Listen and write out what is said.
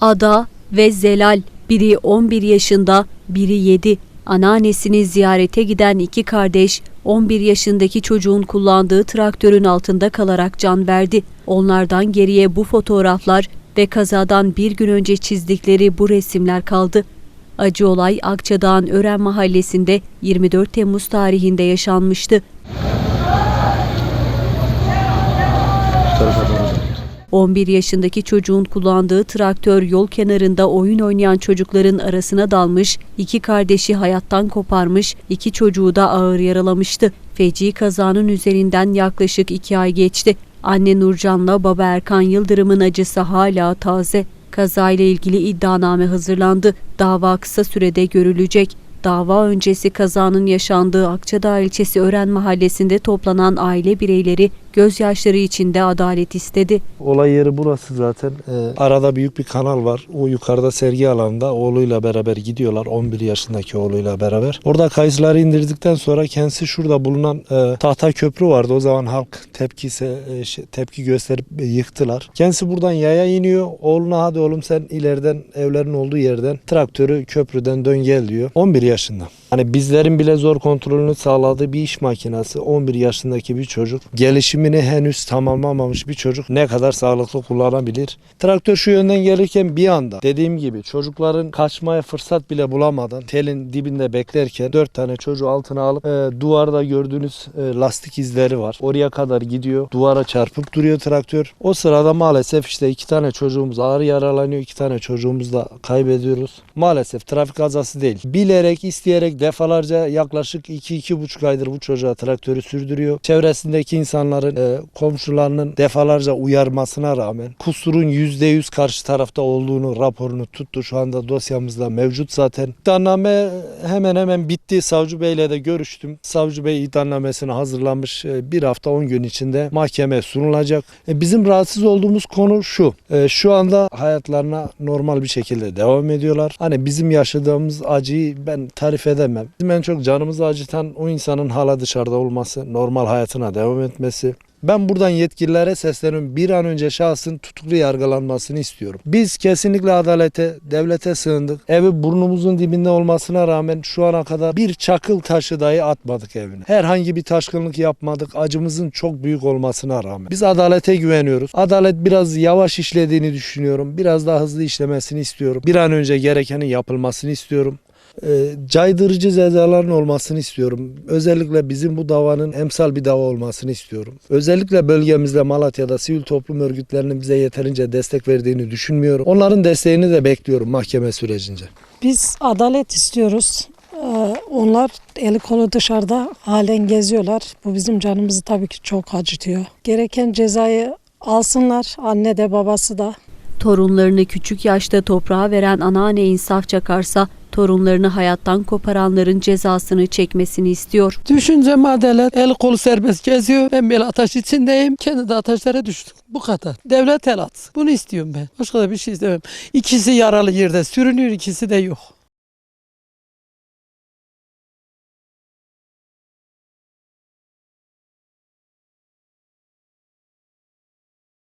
Ada ve Zelal, biri 11 yaşında, biri 7. Anneannesini ziyarete giden iki kardeş, 11 yaşındaki çocuğun kullandığı traktörün altında kalarak can verdi. Onlardan geriye bu fotoğraflar ve kazadan bir gün önce çizdikleri bu resimler kaldı. Acı olay Akçadağ'ın Ören mahallesinde 24 Temmuz tarihinde yaşanmıştı. 11 yaşındaki çocuğun kullandığı traktör yol kenarında oyun oynayan çocukların arasına dalmış, iki kardeşi hayattan koparmış, iki çocuğu da ağır yaralamıştı. Feci kazanın üzerinden yaklaşık iki ay geçti. Anne Nurcan'la baba Erkan Yıldırım'ın acısı hala taze. Kazayla ilgili iddianame hazırlandı. Dava kısa sürede görülecek. Dava öncesi kazanın yaşandığı Akçadağ ilçesi Ören mahallesinde toplanan aile bireyleri gözyaşları içinde adalet istedi. Olay yeri burası zaten. Ee, arada büyük bir kanal var. O yukarıda sergi alanında oğluyla beraber gidiyorlar. 11 yaşındaki oğluyla beraber. Orada kayısıları indirdikten sonra kendisi şurada bulunan e, tahta köprü vardı. O zaman halk tepkisi e, şey- tepki gösterip e, yıktılar. Kendisi buradan yaya iniyor. Oğluna hadi oğlum sen ileriden evlerin olduğu yerden traktörü köprüden dön gel diyor. 11 yaşında. Hani bizlerin bile zor kontrolünü sağladığı bir iş makinesi 11 yaşındaki bir çocuk gelişimini henüz tamamlamamış bir çocuk ne kadar sağlıklı kullanabilir? Traktör şu yönden gelirken bir anda dediğim gibi çocukların kaçmaya fırsat bile bulamadan telin dibinde beklerken dört tane çocuğu altına alıp e, duvarda gördüğünüz e, lastik izleri var. Oraya kadar gidiyor. Duvara çarpıp duruyor traktör. O sırada maalesef işte iki tane çocuğumuz ağır yaralanıyor. iki tane çocuğumuzu da kaybediyoruz. Maalesef trafik kazası değil. Bilerek isteyerek defalarca yaklaşık 2-2,5 aydır bu çocuğa traktörü sürdürüyor. Çevresindeki insanların e, komşularının defalarca uyarmasına rağmen kusurun %100 karşı tarafta olduğunu raporunu tuttu. Şu anda dosyamızda mevcut zaten. İddianame hemen hemen bitti. Savcı Bey'le de görüştüm. Savcı Bey iddianamesini hazırlamış. E, Bir hafta 10 gün içinde mahkemeye sunulacak. E, Bizim rahatsız olduğumuz konu şu. E, Şu anda hayatlarına normal bir şekilde devam ediyorlar. Hani bizim yaşadığımız acıyı ben tarif edemem. Bizim en çok canımızı acıtan o insanın hala dışarıda olması, normal hayatına devam etmesi. Ben buradan yetkililere sesleniyorum. Bir an önce şahsın tutuklu yargılanmasını istiyorum. Biz kesinlikle adalete, devlete sığındık. Evi burnumuzun dibinde olmasına rağmen şu ana kadar bir çakıl taşı dahi atmadık evine. Herhangi bir taşkınlık yapmadık. Acımızın çok büyük olmasına rağmen. Biz adalete güveniyoruz. Adalet biraz yavaş işlediğini düşünüyorum. Biraz daha hızlı işlemesini istiyorum. Bir an önce gerekenin yapılmasını istiyorum. E, caydırıcı cezaların olmasını istiyorum. Özellikle bizim bu davanın emsal bir dava olmasını istiyorum. Özellikle bölgemizde Malatya'da sivil toplum örgütlerinin bize yeterince destek verdiğini düşünmüyorum. Onların desteğini de bekliyorum mahkeme sürecince. Biz adalet istiyoruz. Ee, Onlar eli kolu dışarıda halen geziyorlar. Bu bizim canımızı tabii ki çok acıtıyor. Gereken cezayı alsınlar anne de babası da. Torunlarını küçük yaşta toprağa veren anneanne insaf çakarsa torunlarını hayattan koparanların cezasını çekmesini istiyor. Düşüncem adalet. El kolu serbest geziyor. Ben bir ateş içindeyim. Kendi de ateşlere düştüm. Bu kadar. Devlet el atsın. Bunu istiyorum ben. Başka da bir şey istemem. İkisi yaralı yerde sürünüyor, ikisi de yok.